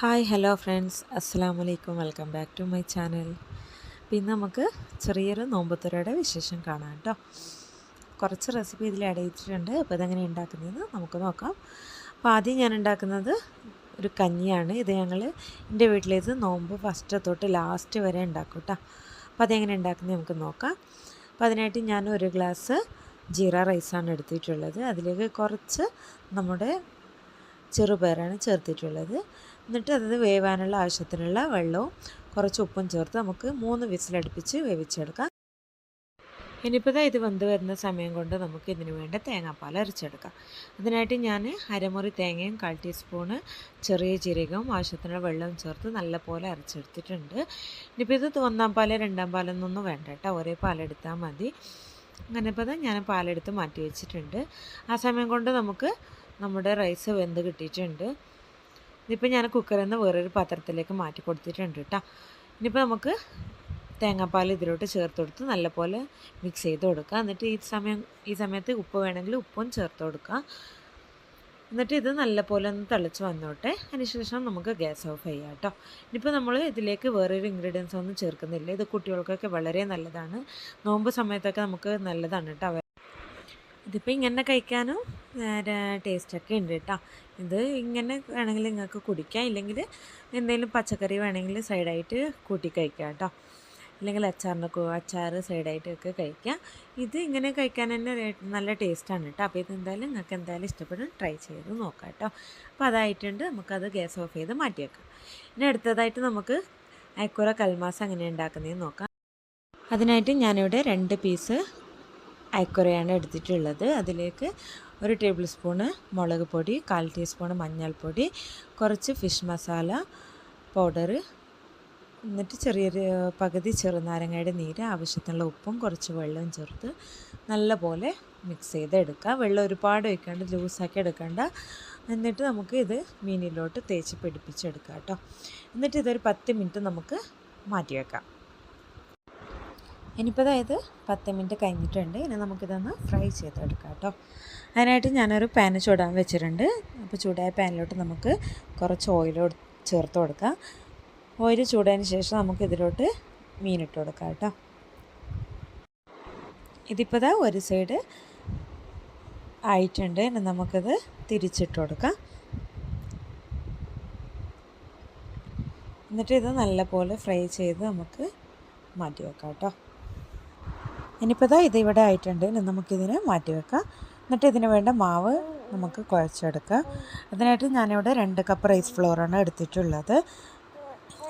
Hi hello friends. അസ്സാം വലൈക്കും welcome back to my channel. പിന്നെ നമുക്ക് ചെറിയൊരു നോമ്പുത്തുറയുടെ വിശേഷം കാണാം കേട്ടോ. കുറച്ച് റെസിപ്പി ഇതിൽ ചെയ്തിട്ടുണ്ട്. അപ്പോൾ ഇതെങ്ങനെ ഉണ്ടാക്കുന്നതെന്ന് നമുക്ക് നോക്കാം. അപ്പോൾ ആദ്യം ഞാൻ ഉണ്ടാക്കുന്നത് ഒരു കഞ്ഞിയാണ്. ഇത് ഞങ്ങൾ എന്റെ വീട്ടിലേത് നോമ്പ് ഫസ്റ്റ് തൊട്ട് ലാസ്റ്റ് വരെ ഉണ്ടാക്കും കേട്ടോ. അപ്പോൾ അതെങ്ങനെ ഉണ്ടാക്കുന്നത് നമുക്ക് നോക്കാം. അപ്പോൾ അതിനായിട്ട് ഞാൻ ഒരു ഗ്ലാസ് ജീര റൈസാണ് എടുത്തിട്ടുള്ളത്. അതിലേക്ക് കുറച്ച് നമ്മുടെ ചെറുപയറാണ് ചേർത്തിട്ടുള്ളത്. എന്നിട്ട് അത് വേവാനുള്ള ആവശ്യത്തിനുള്ള വെള്ളവും കുറച്ച് ഉപ്പും ചേർത്ത് നമുക്ക് മൂന്ന് വിസിലടുപ്പിച്ച് വേവിച്ചെടുക്കാം. ഇനിയിപ്പോൾ ഇത് വെന്ത് വരുന്ന സമയം കൊണ്ട് നമുക്ക് ഇതിന് വേണ്ട തേങ്ങാപ്പാൽ അരച്ചെടുക്കാം. അതിനായിട്ട് ഞാൻ അരമുറി തേങ്ങയും കാൽ ടീസ്പൂണ് ചെറിയ ജീരകവും ആവശ്യത്തിനുള്ള വെള്ളവും ചേർത്ത് നല്ലപോലെ അരച്ചെടുത്തിട്ടുണ്ട്. ഇനിയിപ്പോൾ ഇത് ഒന്നാം പാൽ രണ്ടാം പാലൊന്നും വേണ്ട കേട്ടോ. ഒരേ പാലെടുത്താൽ മതി. അങ്ങനെ ഇപ്പോൾ ഞാൻ പാലെടുത്ത് മാറ്റി വെച്ചിട്ടുണ്ട്. ആ സമയം കൊണ്ട് നമുക്ക് നമ്മുടെ റൈസ് വെന്ത് കിട്ടിയിട്ടുണ്ട്. ഇതിപ്പോൾ ഞാൻ കുക്കറിൽ നിന്ന് വേറൊരു പാത്രത്തിലേക്ക് മാറ്റി കൊടുത്തിട്ടുണ്ട് കേട്ടോ ഇനിയിപ്പോൾ നമുക്ക് തേങ്ങാപ്പാൽ ഇതിലോട്ട് ചേർത്ത് കൊടുത്ത് നല്ലപോലെ മിക്സ് ചെയ്ത് കൊടുക്കുക എന്നിട്ട് ഈ സമയം ഈ സമയത്ത് ഉപ്പ് വേണമെങ്കിൽ ഉപ്പും ചേർത്ത് കൊടുക്കുക എന്നിട്ട് ഇത് നല്ലപോലെ ഒന്ന് തിളച്ച് വന്നോട്ടെ. അതിനുശേഷം നമുക്ക് ഗ്യാസ് ഓഫ് ചെയ്യാം കേട്ടോ ഇനിയിപ്പോൾ നമ്മൾ ഇതിലേക്ക് വേറൊരു ഇൻഗ്രീഡിയൻസ് ഒന്നും ചേർക്കുന്നില്ല. ഇത് കുട്ടികൾക്കൊക്കെ വളരെ നല്ലതാണ്. നോമ്പ് സമയത്തൊക്കെ നമുക്ക് നല്ലതാണ് കേട്ടോ ഇതിപ്പോൾ ഇങ്ങനെ കഴിക്കാനും ടേസ്റ്റൊക്കെ ഉണ്ട് കേട്ടോ ഇത് ഇങ്ങനെ വേണമെങ്കിൽ നിങ്ങൾക്ക് കുടിക്കാം. ഇല്ലെങ്കിൽ എന്തെങ്കിലും പച്ചക്കറി വേണമെങ്കിൽ സൈഡായിട്ട് കൂട്ടി കഴിക്കാം കേട്ടോ അല്ലെങ്കിൽ അച്ചാറിന്റെ അച്ചാർ സൈഡായിട്ടൊക്കെ കഴിക്കാം. ഇത് ഇങ്ങനെ കഴിക്കാൻ തന്നെ നല്ല ടേസ്റ്റാണ് കേട്ടോ അപ്പോൾ ഇത് എന്തായാലും നിങ്ങൾക്ക് എന്തായാലും ഇഷ്ടപ്പെടും ട്രൈ ചെയ്ത് നോക്കാം കേട്ടോ അപ്പോൾ അതായിട്ടുണ്ട്. നമുക്കത് ഗ്യാസ് ഓഫ് ചെയ്ത് മാറ്റി വെക്കാം ഇനി അടുത്തതായിട്ട് നമുക്ക് അയക്കുറ കൽമാസ് എങ്ങനെ ഉണ്ടാക്കുന്നതെന്ന് നോക്കാം. അതിനായിട്ട് ഞാനിവിടെ രണ്ട് പീസ് അയക്കുറയാണ് എടുത്തിട്ടുള്ളത്. അതിലേക്ക് ഒരു ടേബിൾ സ്പൂണ് മുളക് പൊടി കാൽ ടീസ്പൂണ് മഞ്ഞൾപ്പൊടി കുറച്ച് ഫിഷ് മസാല പൗഡർ എന്നിട്ട് ചെറിയൊരു പകുതി ചെറുനാരങ്ങയുടെ നീര് ആവശ്യത്തിനുള്ള ഉപ്പും കുറച്ച് വെള്ളവും ചേർത്ത് നല്ലപോലെ മിക്സ് ചെയ്ത് എടുക്കുക വെള്ളം ഒരുപാട് ഒഴിക്കാണ്ട് ലൂസാക്കി എടുക്കേണ്ട. എന്നിട്ട് നമുക്ക് ഇത് മീനിലോട്ട് തേച്ച് പിടിപ്പിച്ചെടുക്കാം കേട്ടോ. എന്നിട്ട് ഇതൊരു പത്ത് മിനിറ്റ് നമുക്ക് മാറ്റി വെക്കാം ഇനിയിപ്പോൾ അതായത് പത്ത് മിനിറ്റ് കഴിഞ്ഞിട്ടുണ്ട്. ഇനി നമുക്കിതൊന്ന് ഫ്രൈ ചെയ്തെടുക്കാം കേട്ടോ. അതിനായിട്ട് ഞാനൊരു പാന് ചൂടാൻ വെച്ചിട്ടുണ്ട്. അപ്പോൾ ചൂടായ പാനിലോട്ട് നമുക്ക് കുറച്ച് ഓയിൽ ചേർത്ത് കൊടുക്കാം. ഓയിൽ ചൂടായതിന് ശേഷം നമുക്ക് ഇതിലോട്ട് മീനിട്ട് കൊടുക്കാം കേട്ടോ. ഇതിപ്പോൾ ദാ ഒരു സൈഡ് ആയിട്ടുണ്ട്. ഇനി നമുക്കത് തിരിച്ചിട്ട് കൊടുക്കാം. എന്നിട്ട് ഇത് നല്ലപോലെ ഫ്രൈ ചെയ്ത് നമുക്ക് മാറ്റി വെക്കാം കേട്ടോ. ഇനിയിപ്പോൾ ഇതാ ഇവിടെ ആയിട്ടുണ്ട്. ഇനി നമുക്കിതിനെ മാറ്റി വെക്കാം. എന്നിട്ട് ഇതിന് വേണ്ട മാവ് നമുക്ക് കുഴച്ചെടുക്കാം. അതിനായിട്ട് ഞാനിവിടെ രണ്ട് കപ്പ് റൈസ് ഫ്ലോറാണ് എടുത്തിട്ടുള്ളത്.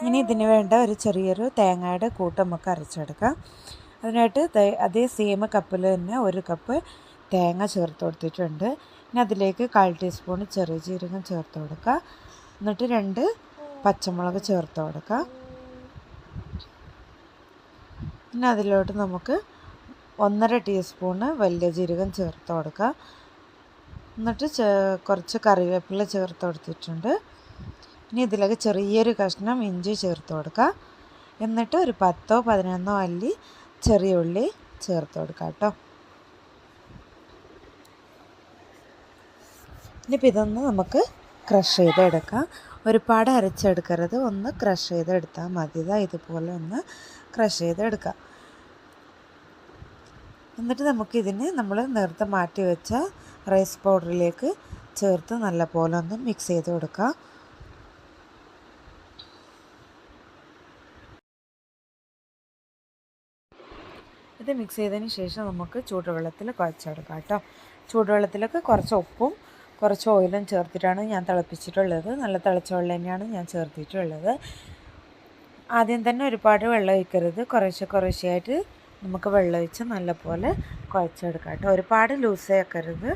ഇനി ഇതിന് വേണ്ട ഒരു ചെറിയൊരു തേങ്ങയുടെ കൂട്ട് നമുക്ക് അരച്ചെടുക്കാം. അതിനായിട്ട് അതേ സെയിം കപ്പിൽ തന്നെ ഒരു കപ്പ് തേങ്ങ ചേർത്ത് കൊടുത്തിട്ടുണ്ട്. ഇനി അതിലേക്ക് കാൽ ടീസ്പൂൺ ചെറിയ ജീരകം ചേർത്ത് കൊടുക്കുക എന്നിട്ട് രണ്ട് പച്ചമുളക് ചേർത്ത് കൊടുക്കുക പിന്നെ അതിലോട്ട് നമുക്ക് ഒന്നര ടീസ്പൂണ് വലിയ ജീരകം ചേർത്ത് കൊടുക്കുക. എന്നിട്ട് കുറച്ച് കറിവേപ്പില ചേർത്ത് കൊടുത്തിട്ടുണ്ട്. ഇനി ഇതിലേക്ക് ചെറിയൊരു കഷ്ണം ഇഞ്ചി ചേർത്ത് കൊടുക്കുക. എന്നിട്ട് ഒരു പത്തോ പതിനൊന്നോ അല്ലി ചെറിയ ഉള്ളി ചേർത്ത് കൊടുക്കുക കേട്ടോ. ഇനിയിപ്പോൾ ഇതൊന്ന് നമുക്ക് ക്രഷ് ചെയ്തെടുക്കാം ഒരുപാട് അരച്ചെടുക്കരുത്. ഒന്ന് ക്രഷ് ചെയ്തെടുത്താൽ മതി. ഇതുപോലെ ഒന്ന് ക്രഷ് ചെയ്തെടുക്കാം എന്നിട്ട് നമുക്കിതിന് നമ്മൾ നേരത്തെ മാറ്റി വെച്ച റൈസ് പൗഡറിലേക്ക് ചേർത്ത് നല്ല പോലെ ഒന്ന് മിക്സ് ചെയ്ത് കൊടുക്കാം. ഇത് മിക്സ് ചെയ്തതിന് ശേഷം നമുക്ക് ചൂടുവെള്ളത്തിൽ കുഴച്ചെടുക്കാം കേട്ടോ. ചൂടുവെള്ളത്തിലൊക്കെ കുറച്ച് ഉപ്പും കുറച്ച് ഓയിലും ചേർത്തിട്ടാണ് ഞാൻ തിളപ്പിച്ചിട്ടുള്ളത്. നല്ല തിളച്ച വെള്ളം തന്നെയാണ് ഞാൻ ചേർത്തിട്ടുള്ളത്. ആദ്യം തന്നെ ഒരുപാട് വെള്ളം ഒഴിക്കരുത്. കുറേശ്ശെ കുറേശ്ശെയായിട്ട് നമുക്ക് വെള്ളമൊഴിച്ച് നല്ലപോലെ കുഴച്ചെടുക്കാം കേട്ടോ. ഒരുപാട് ലൂസ് ആക്കരുത്.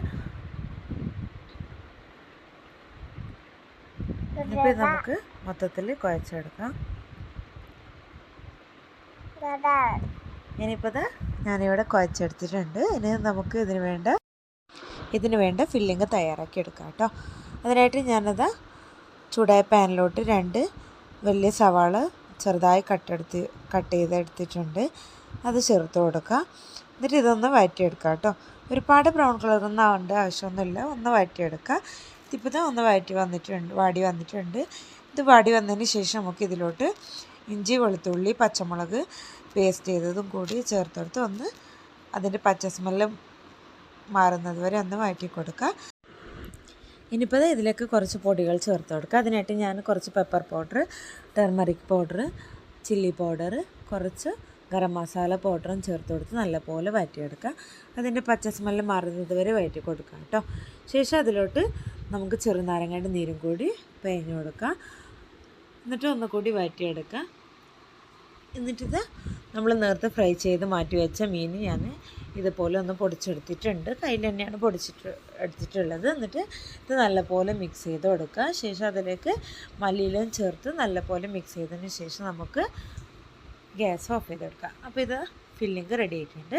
ഇപ്പം നമുക്ക് മൊത്തത്തിൽ കുഴച്ചെടുക്കാം. ഇനിയിപ്പോൾ ഇത് ഞാനിവിടെ കുഴച്ചെടുത്തിട്ടുണ്ട്. ഇനി നമുക്ക് ഇതിന് വേണ്ട ഇതിന് വേണ്ട ഫില്ലിങ് തയ്യാറാക്കി എടുക്കാം കേട്ടോ. അതിനായിട്ട് ഞാനത് ചൂടായ പാനിലോട്ട് രണ്ട് വലിയ സവാള ചെറുതായി കട്ടെടുത്ത് കട്ട് ചെയ്തെടുത്തിട്ടുണ്ട്. അത് ചേർത്ത് കൊടുക്കുക. എന്നിട്ട് ഇതൊന്ന് വഴറ്റിയെടുക്കുക കേട്ടോ. ഒരുപാട് ബ്രൗൺ കളറൊന്നും ആവേണ്ട ആവശ്യമൊന്നുമില്ല. ഒന്ന് വഴറ്റിയെടുക്കുക. ഇതിപ്പോൾ ഒന്ന് വഴറ്റി വന്നിട്ടുണ്ട് വാടി വന്നിട്ടുണ്ട്. ഇത് വാടി വന്നതിന് ശേഷം നമുക്ക് ഇതിലോട്ട് ഇഞ്ചി വെളുത്തുള്ളി പച്ചമുളക് പേസ്റ്റ് ചെയ്തതും കൂടി ചേർത്തെടുത്ത് ഒന്ന് അതിന്റെ പച്ച സ്മെല്ല് മാറുന്നത് വരെ ഒന്ന് വഴറ്റി കൊടുക്കുക. ഇനിയിപ്പോൾ ഇതിലേക്ക് കുറച്ച് പൊടികൾ ചേർത്ത് കൊടുക്കുക. അതിനായിട്ട് ഞാൻ കുറച്ച് pepper powder turmeric powder chilli powder കുറച്ച് ഗരം മസാല പൗഡറും ചേർത്ത് കൊടുത്ത് നല്ലപോലെ വഴറ്റിയെടുക്കുക അതിന്റെ പച്ച സ്മെല്ല് മാറുന്നത് വരെ വഴറ്റി കൊടുക്കുക കേട്ടോ. ശേഷം അതിലോട്ട് നമുക്ക് ചെറുനാരങ്ങയുടെ നീരും കൂടി പേഞ്ഞു കൊടുക്കുക. എന്നിട്ട് ഒന്നുകൂടി വഴറ്റിയെടുക്കുക എന്നിട്ടിത് നമ്മൾ നേരത്തെ ഫ്രൈ ചെയ്ത് മാറ്റി വെച്ച മീൻ ഞാൻ ഇതുപോലെ ഒന്ന് പൊടിച്ചെടുത്തിട്ടുണ്ട്. കയ്യിൽ തന്നെയാണ് പൊടിച്ചിട്ട് എടുത്തിട്ടുള്ളത്. എന്നിട്ട് ഇത് നല്ലപോലെ മിക്സ് ചെയ്ത് കൊടുക്കുക. ശേഷം അതിലേക്ക് മല്ലിയിലും ചേർത്ത് നല്ലപോലെ മിക്സ് ചെയ്തതിന് ശേഷം നമുക്ക് ഗ്യാസ് ഓഫ് ചെയ്ത് അപ്പോൾ ഇത് ഫില്ലിങ് റെഡി ആയിട്ടുണ്ട്.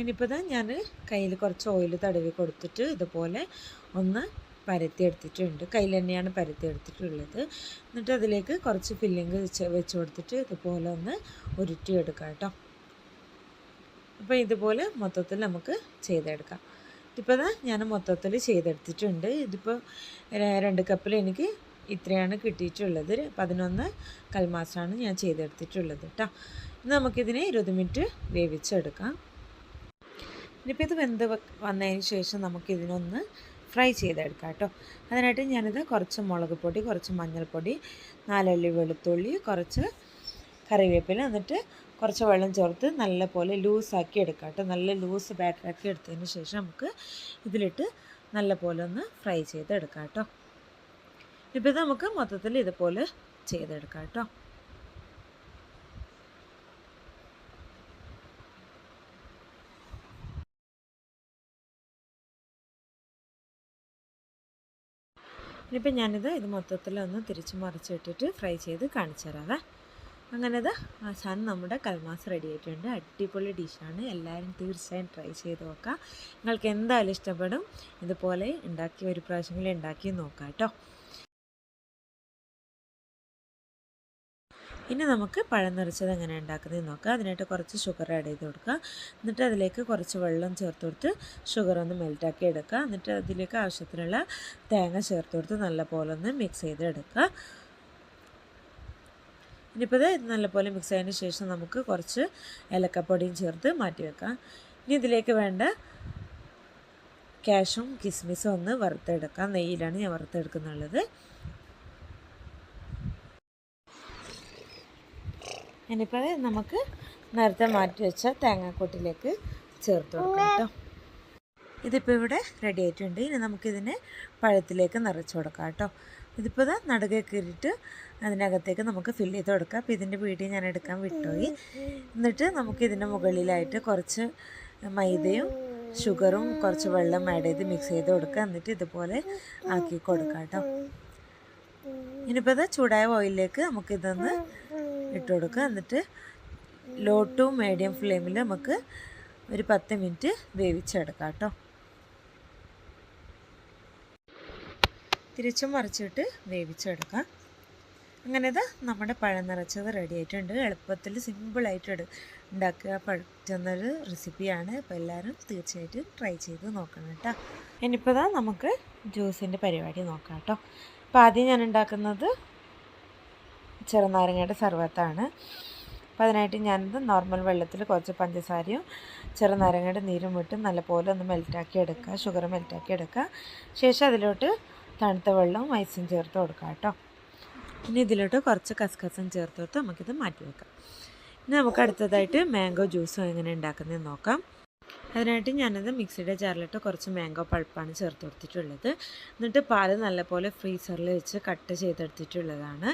ഇനിയിപ്പോൾ ഇത് ഞാൻ കയ്യിൽ കുറച്ച് ഓയിൽ തടവി കൊടുത്തിട്ട് ഇതുപോലെ ഒന്ന് പരത്തി എടുത്തിട്ടുണ്ട് കയ്യിൽ തന്നെയാണ് പരത്തി എടുത്തിട്ടുള്ളത് എന്നിട്ട് അതിലേക്ക് കുറച്ച് ഫില്ലിങ് വെച്ച് കൊടുത്തിട്ട് ഇതുപോലെ ഒന്ന് ഉരുട്ടിയെടുക്കാം കേട്ടോ. അപ്പോൾ ഇതുപോലെ മൊത്തത്തിൽ നമുക്ക് ചെയ്തെടുക്കാം. ഇപ്പോൾ ഞാൻ മൊത്തത്തിൽ ചെയ്തെടുത്തിട്ടുണ്ട്. ഇതിപ്പോൾ രണ്ട് കപ്പിൽ എനിക്ക് ഇത്രയാണ് കിട്ടിയിട്ടുള്ളത്. പതിനൊന്ന് കൽമാസാണ് ഞാൻ ചെയ്തെടുത്തിട്ടുള്ളത് കേട്ടോ ഇനി നമുക്കിതിനെ ഇരുപത് മിനിറ്റ് വേവിച്ചെടുക്കാം. ഇനിയിപ്പോൾ ഇത് വെന്ത് വന്നതിന് ശേഷം നമുക്കിതിനൊന്ന് ഫ്രൈ ചെയ്തെടുക്കാം കേട്ടോ അതിനായിട്ട് ഞാനിത് കുറച്ച് മുളക് പൊടി കുറച്ച് മഞ്ഞൾപ്പൊടി നാലല്ലി വെളുത്തുള്ളി കുറച്ച് കറിവേപ്പില എന്നിട്ട് കുറച്ച് വെള്ളം ചേർത്ത് നല്ലപോലെ ലൂസാക്കി എടുക്കാം കേട്ടോ നല്ല ലൂസ് ബാറ്ററാക്കി എടുത്തതിന് ശേഷം നമുക്ക് ഇതിലിട്ട് നല്ലപോലെ ഒന്ന് ഫ്രൈ ചെയ്തെടുക്കാം കേട്ടോ ഇപ്പോൾ ഇത് നമുക്ക് മൊത്തത്തിൽ ഇതുപോലെ ചെയ്തെടുക്കാം കേട്ടോ. ഇനിയിപ്പോൾ ഞാനിത് ഇത് മൊത്തത്തിലൊന്ന് തിരിച്ച് മറിച്ചിട്ടിട്ട് ഫ്രൈ ചെയ്ത് കാണിച്ചു തരാവേ. അങ്ങനെ ഇത് ആശാൻ നമ്മുടെ കൽമാസ് റെഡി ആയിട്ടുണ്ട്. അടിപൊളി ഡിഷാണ് എല്ലാവരും തീർച്ചയായും ട്രൈ ചെയ്ത് നോക്കാം. നിങ്ങൾക്ക് എന്തായാലും ഇഷ്ടപ്പെടും. ഇതുപോലെ ഉണ്ടാക്കി ഒരു പ്രാവശ്യമെങ്കിലും ഉണ്ടാക്കി നോക്കാം കേട്ടോ. ഇനി നമുക്ക് പഴം നിറച്ചത് എങ്ങനെ ഉണ്ടാക്കുന്നത് നോക്കാം. അതിനായിട്ട് കുറച്ച് ഷുഗർ ആഡ് ചെയ്ത് കൊടുക്കുക എന്നിട്ട് അതിലേക്ക് കുറച്ച് വെള്ളം ചേർത്ത് കൊടുത്ത് ഷുഗർ ഒന്ന് മെൽറ്റാക്കി എടുക്കുക എന്നിട്ട് അതിലേക്ക് ആവശ്യത്തിനുള്ള തേങ്ങ ചേർത്ത് കൊടുത്ത് നല്ലപോലെ ഒന്ന് മിക്സ് ചെയ്ത് എടുക്കുക ഇനിയിപ്പോൾ ഇത് നല്ലപോലെ മിക്സ് ആയതിന് ശേഷം നമുക്ക് കുറച്ച് ഏലക്കപ്പൊടിയും ചേർത്ത് മാറ്റി വെക്കാം. ഇനി ഇതിലേക്ക് വേണ്ട ക്യാഷും കിസ്മിസും ഒന്ന് വറുത്തെടുക്കാം. നെയ്യിലാണ് ഞാൻ വറുത്തെടുക്കുന്നുള്ളത് ഇനിയിപ്പോൾ നമുക്ക് നേരത്തെ മാറ്റി വെച്ച തേങ്ങാക്കൊട്ടിലേക്ക് ചേർത്ത് കൊടുക്കാം കേട്ടോ ഇതിപ്പോൾ ഇവിടെ റെഡി ആയിട്ടുണ്ട്. ഇനി നമുക്കിതിനെ പഴത്തിലേക്ക് നിറച്ച് കൊടുക്കാം കേട്ടോ ഇതിപ്പോൾ ഇതാ നടുകെ കയറിയിട്ട് അതിനകത്തേക്ക് നമുക്ക് ഫില്ല് ചെയ്ത് കൊടുക്കാം. അപ്പോൾ ഇതിന്റെ വീഡിയോ ഞാൻ എടുക്കാൻ വിട്ടുപോയി. എന്നിട്ട് നമുക്ക് ഇതിന്റെ മുകളിലായിട്ട് കുറച്ച് മൈദയും ഷുഗറും കുറച്ച് വെള്ളം ആഡ് ചെയ്ത് മിക്സ് ചെയ്ത് കൊടുക്കുക എന്നിട്ട് ഇതുപോലെ ആക്കി കൊടുക്കാം കേട്ടോ ഇനിയിപ്പോൾ ഇത് ചൂടായ ഓയിലിലേക്ക് നമുക്കിതൊന്ന് ഇട്ട് കൊടുക്കുക. എന്നിട്ട് ലോ ടു മീഡിയം ഫ്ലെയിമിൽ നമുക്ക് ഒരു പത്ത് മിനിറ്റ് വേവിച്ചെടുക്കാം കേട്ടോ. തിരിച്ചും മറിച്ചിട്ട് വേവിച്ചെടുക്കാം. അങ്ങനെ ഇത് നമ്മുടെ പഴം നിറച്ചത് റെഡി ആയിട്ടുണ്ട്. എളുപ്പത്തിൽ സിമ്പിളായിട്ട് ഉണ്ടാക്കുക. പറ്റുന്നൊരു റെസിപ്പിയാണ് അപ്പോൾ എല്ലാവരും തീർച്ചയായിട്ടും ട്രൈ ചെയ്ത് നോക്കണം കേട്ടോ. ഇനിയിപ്പോൾ നമുക്ക് ജ്യൂസിന്റെ പരിപാടി നോക്കാം കേട്ടോ. അപ്പോൾ ആദ്യം ഞാൻ ഉണ്ടാക്കുന്നത് ചെറുനാരങ്ങയുടെ സർവത്താണ്. അപ്പോൾ അതിനായിട്ട് ഞാനിത് നോർമൽ വെള്ളത്തിൽ കുറച്ച് പഞ്ചസാരയും ചെറുനാരങ്ങയുടെ നീരും വിട്ട് നല്ലപോലെ ഒന്ന് മെൽറ്റാക്കി എടുക്കുക ഷുഗർ മെൽറ്റാക്കി എടുക്കുക. ശേഷം അതിലോട്ട് തണുത്ത വെള്ളവും ഐസും ചേർത്ത് കൊടുക്കുക കേട്ടോ. ഇനി ഇതിലോട്ട് കുറച്ച് കസ്കസും ചേർത്ത് കൊടുത്ത് നമുക്കിത് മാറ്റി വെക്കാം. ഇനി നമുക്ക് അടുത്തതായിട്ട് മാംഗോ ജ്യൂസും എങ്ങനെ ഉണ്ടാക്കുന്നതെന്ന് നോക്കാം. അതിനായിട്ട് ഞാനത് മിക്സിയുടെ ജാറിലിട്ട് കുറച്ച് മാംഗോ പൾപ്പാണ് ചേർത്ത് കൊടുത്തിട്ടുള്ളത്. എന്നിട്ട് പാൽ നല്ലപോലെ ഫ്രീസറിൽ വെച്ച് കട്ട് ചെയ്തെടുത്തിട്ടുള്ളതാണ്.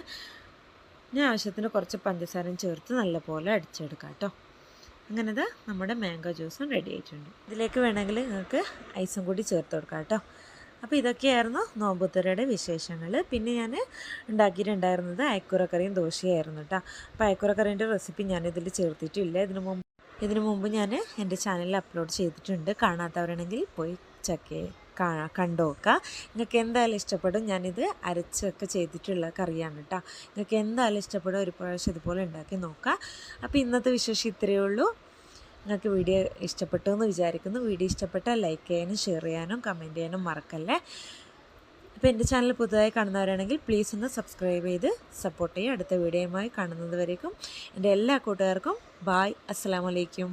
ഞാൻ ആവശ്യത്തിന് കുറച്ച് പഞ്ചസാരയും ചേർത്ത് നല്ലപോലെ അടിച്ചെടുക്കാം കേട്ടോ. അങ്ങനത് നമ്മുടെ മാംഗോ ജ്യൂസും റെഡി ആയിട്ടുണ്ട്. ഇതിലേക്ക് വേണമെങ്കിൽ നിങ്ങൾക്ക് ഐസും കൂടി ചേർത്ത് കൊടുക്കാം കേട്ടോ. അപ്പോൾ ഇതൊക്കെയായിരുന്നു നോമ്പുത്തരയുടെ വിശേഷങ്ങൾ. പിന്നെ ഞാൻ ഉണ്ടാക്കിയിട്ടുണ്ടായിരുന്നത് അയക്കുറക്കറിയും ദോശയായിരുന്നു കേട്ടോ. അപ്പോൾ അയക്കുറക്കറീന്റെ റെസിപ്പി ഞാനിതിൽ ചേർത്തിട്ടില്ല. ഇതിനു മുമ്പ് ഇതിനു മുമ്പ് ഞാൻ എന്റെ ചാനലിൽ അപ്ലോഡ് ചെയ്തിട്ടുണ്ട്. കാണാത്തവരാണെങ്കിൽ പോയി ചക്കേ കാണാ കണ്ടു നോക്കുക. നിങ്ങൾക്ക് എന്തായാലും ഇഷ്ടപ്പെടും. ഞാനിത് അരച്ചൊക്കെ ചെയ്തിട്ടുള്ള കറിയാണ് കേട്ടോ നിങ്ങൾക്ക് എന്തായാലും ഇഷ്ടപ്പെടും ഒരു പ്രാവശ്യം ഇതുപോലെ ഉണ്ടാക്കി നോക്കുക. അപ്പോൾ ഇന്നത്തെ വിശേഷം ഇത്രയേ ഉള്ളൂ. നിങ്ങൾക്ക് വീഡിയോ ഇഷ്ടപ്പെട്ടു എന്ന് വിചാരിക്കുന്നു. വീഡിയോ ഇഷ്ടപ്പെട്ടാൽ ലൈക്ക് ചെയ്യാനും ഷെയർ ചെയ്യാനും കമന്റ് ചെയ്യാനും മറക്കല്ലേ? അപ്പോൾ എന്റെ ചാനൽ പുതുതായി കാണുന്നവരാണെങ്കിൽ പ്ലീസ് ഒന്ന് സബ്സ്ക്രൈബ് ചെയ്ത് സപ്പോർട്ട് ചെയ്യുക. അടുത്ത വീഡിയോയുമായി കാണുന്നത് വരേക്കും. എന്റെ എല്ലാ കൂട്ടുകാർക്കും ബായ് അസ്സാം വലൈക്കും